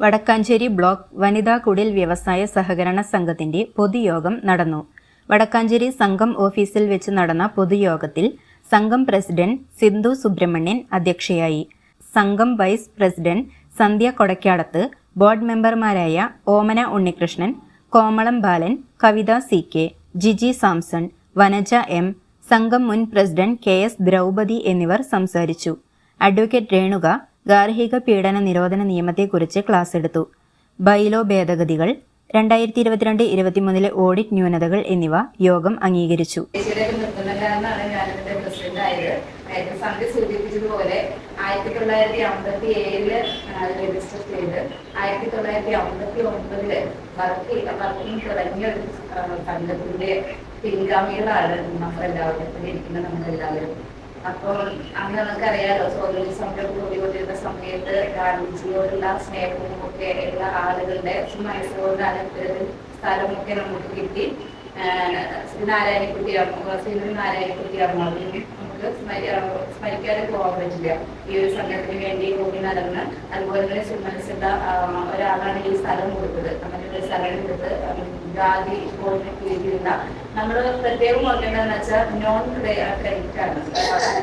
Vadakkanchery block വനിതാ കുടിൽ വ്യവസായ സഹകരണ സംഘത്തിന്റെ പൊതുയോഗം നടന്നു. വടക്കാഞ്ചേരി സംഘം ഓഫീസിൽ വെച്ച് നടന്ന പൊതുയോഗത്തിൽ സംഘം പ്രസിഡന്റ് സിന്ധു സുബ്രഹ്മണ്യൻ അധ്യക്ഷയായി. സംഘം vice president Sandhya Kodakkadath board മെമ്പർമാരായ Omana Unnikrishnan Komalam Balan Kavitha C K Jiji Samson Vanaja M സംഘം മുൻ പ്രസിഡന്റ് കെ എസ് ദ്രൗപതി എന്നിവർ സംസാരിച്ചു. അഡ്വക്കേറ്റ് രേണുക ഗാർഹിക പീഡന നിരോധന നിയമത്തെക്കുറിച്ച് ക്ലാസ് എടുത്തു. ബൈലോ ഭേദഗതികൾ രണ്ടായിരത്തി ഇരുപത്തിരണ്ട് ഇരുപത്തിമൂന്നിലെ ഓഡിറ്റ് ന്യൂനതകൾ എന്നിവ യോഗം അംഗീകരിച്ചു. സൂചിപ്പിച്ചതുപോലെ ആയിരത്തി തൊള്ളായിരത്തി അമ്പത്തി ഏഴിൽ രജിസ്റ്റർ ചെയ്ത് ആയിരത്തി തൊള്ളായിരത്തി അമ്പത്തി ഒമ്പതിൽ വർക്ക് വർക്കിംഗ് തുടങ്ങിയ ഒരു സംഘത്തിന്റെ പിൻഗാമികളാണ് നമ്മളെല്ലാവരും ഇവിടെ ഇരിക്കുന്ന നമ്മളെല്ലാവരും. അപ്പോൾ അന്ന് നമുക്കറിയാലോ സ്വാതന്ത്ര്യ സമരം കൂടിക്കൊണ്ടിരുന്ന സമയത്ത് ഗാന്ധിജിയോടുള്ള സ്നേഹവും ഒക്കെ ഉള്ള ആളുകളുടെ മനസ്സുകൊണ്ടാണ് ഇത്തരത്തിൽ സ്ഥലമൊക്കെ നമുക്ക് കിട്ടി. ശ്രീ നാരായണക്കുട്ടി അമ്മ ശ്രീ നാരായണക്കുട്ടി അമ്മ. നമുക്ക് പോകാൻ പറ്റില്ല. ഈ ഒരു സംഘത്തിന് വേണ്ടി കൂടി നടന്ന് അതുപോലെ തന്നെ സുമനസുള്ള ആഹ് ഒരാളാണ് ഈ സ്ഥലം കൊടുത്തത്. അങ്ങനെ ഒരു സ്ഥലം എടുത്ത് ജാതി കീഴിലുള്ള നമ്മൾ പ്രത്യേകം പറഞ്ഞാൽ വെച്ചാൽ നോൺ ക്രെഡിറ്റ് ആണ്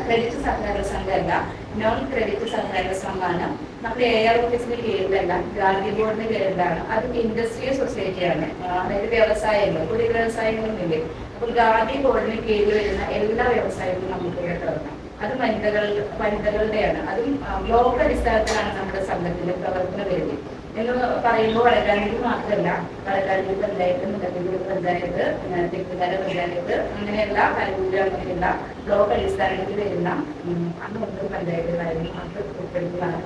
ക്രെഡിറ്റ് സഹകരണ സംഘമല്ല നോൺ ക്രെഡിറ്റ് സഹകരണ സംഘമാണ് നമ്മുടെ എ ആർ ഓഫീസിന് കീഴിലല്ല ഗാന്ധി ബോർഡിന് കീഴിലാണ് അത് ഇൻഡസ്ട്രിയൽ സൊസൈറ്റിയാണ് അതായത് വ്യവസായങ്ങൾ കുടി വ്യവസായങ്ങളൊന്നുമില്ലേ അപ്പോൾ ഗാന്ധി ബോർഡിന് കീഴിൽ വരുന്ന എല്ലാ വ്യവസായങ്ങളും നമുക്ക് ഇവിടെ തുടങ്ങാം. അത് വനിതകൾ വനിതകളുടെയാണ്. അതും ബ്ലോക്ക് അടിസ്ഥാനത്തിലാണ് നമ്മുടെ സംഘത്തിന്റെ പ്രവർത്തന വരുന്നത്. എന്ന് പറയുമ്പോൾ വളരാനൂർ മാത്രമല്ല. വളരാനൂർ പഞ്ചായത്ത് മുല്ലപ്പള്ളി പഞ്ചായത്ത് തെക്കുകാര പഞ്ചായത്ത് അങ്ങനെയുള്ള കലൂര് അങ്ങനെയുള്ള ബ്ലോക്ക് അടിസ്ഥാനത്തിൽ വരുന്ന അന്ന് പഞ്ചായത്തുകളായിരുന്നു അത് ഉൾപ്പെടുന്നതാണ്